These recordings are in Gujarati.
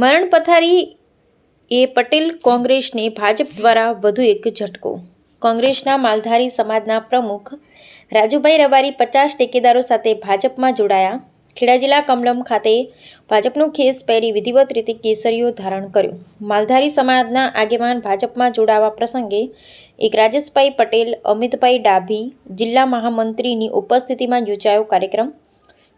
મરણ પથારી એ પટેલ કોંગ્રેસને ભાજપ દ્વારા વધુ એક ઝટકો. કોંગ્રેસના માલધારી સમાજના પ્રમુખ રાજુભાઈ રબારી પચાસ ટેકેદારો સાથે ભાજપમાં જોડાયા. ખેડા જિલ્લા કમલમ ખાતે ભાજપનું ખેસ પહેરી વિધિવત રીતે કેસરીઓ ધારણ કર્યું. માલધારી સમાજના આગેવાન ભાજપમાં જોડાવા પ્રસંગે એક રાજેશભાઈ પટેલ, અમિતભાઈ ડાભી, જિલ્લા મહામંત્રીની ઉપસ્થિતિમાં યોજાયો કાર્યક્રમ.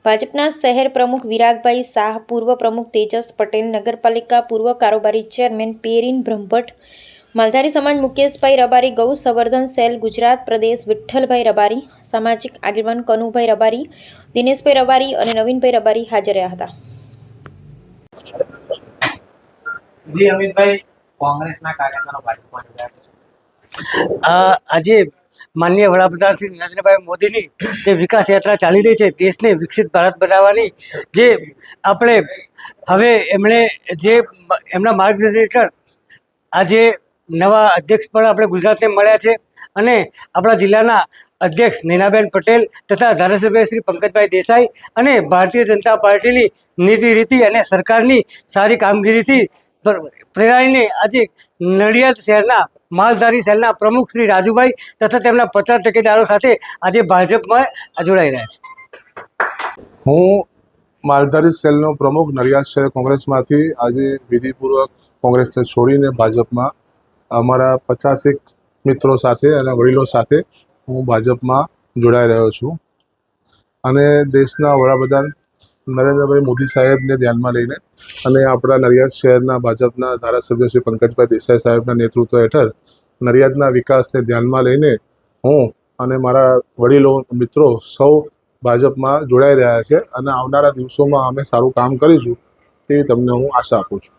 ભાજપના શહેર પ્રમુખ વિરાગભાઈ શાહ પૂર્વ પ્રમુખ તેજસ પટેલ નગરપાલિકા પૂર્વ કારોબારી ચેરમેન પેરીન બ્રહ્મભટ્ટ માલધારી સમાજ મુકેશભાઈ રબારી ગૌ સંવર્ધન સેલ ગુજરાત પ્રદેશ વિઠ્ઠલભાઈ રબારી સામાજિક આગેવાન કનુભાઈ રબારી દિનેશભાઈ રબારી અને નવીનભાઈ રબારી હાજર રહ્યા હતા. જી અમિતભાઈ કોંગ્રેસના કાર્યકરો ભાજપમાં જોડાયા છે. આજે માનનીય વડાપ્રધાન શ્રી નરેન્દ્રભાઈ મોદીની જે વિકાસ યાત્રા ચાલી રહી છે, દેશને વિકસિત ભારત બનાવવાની જે આપણે હવે એમણે જે એમના માર્ગદર્શન હેઠળ આજે નવા અધ્યક્ષ પણ આપણે ગુજરાતને મળ્યા છે અને આપણા જિલ્લાના અધ્યક્ષ નૈનાબેન પટેલ તથા ધારાસભ્ય શ્રી પંકજભાઈ દેસાઈ અને ભારતીય જનતા પાર્ટીની નીતિ રીતિ અને સરકારની સારી કામગીરીથી પ્ર- પ્રેરાઈને આજે નડિયાદ શહેરના માલધારી સેલના પ્રમુખ શ્રી રાજુભાઈ તથા તેમના પચાસ ટેકેદારો સાથે આજે ભાજપમાં જોડાઈ રહ્યા છે. હું માલધારી સેલનો પ્રમુખ નડિયાદ શહેર કોંગ્રેસમાંથી. આજે વિધિપૂર્વક કોંગ્રેસને છોડીને ભાજપમાં અમારા પચાસેક મિત્રો સાથે અને વડીલો સાથે હું ભાજપમાં જોડાઈ રહ્યો છું. અને દેશના વડાપ્રધાન નરેન્દ્રભાઈ મોદી સાહેબને ધ્યાનમાં લઈને અને આપણા નડિયાદ શહેરના ભાજપના ધારાસભ્ય શ્રી પંકજભાઈ દેસાઈ સાહેબના નેતૃત્વ હેઠળ નડિયાદના વિકાસને ધ્યાનમાં લઈને હું અને મારા વડીલો, મિત્રો સૌ ભાજપમાં જોડાઈ રહ્યા છે અને આવનારા દિવસોમાં અમે સારું કામ કરીશું તેવી તમને હું આશા આપું છું.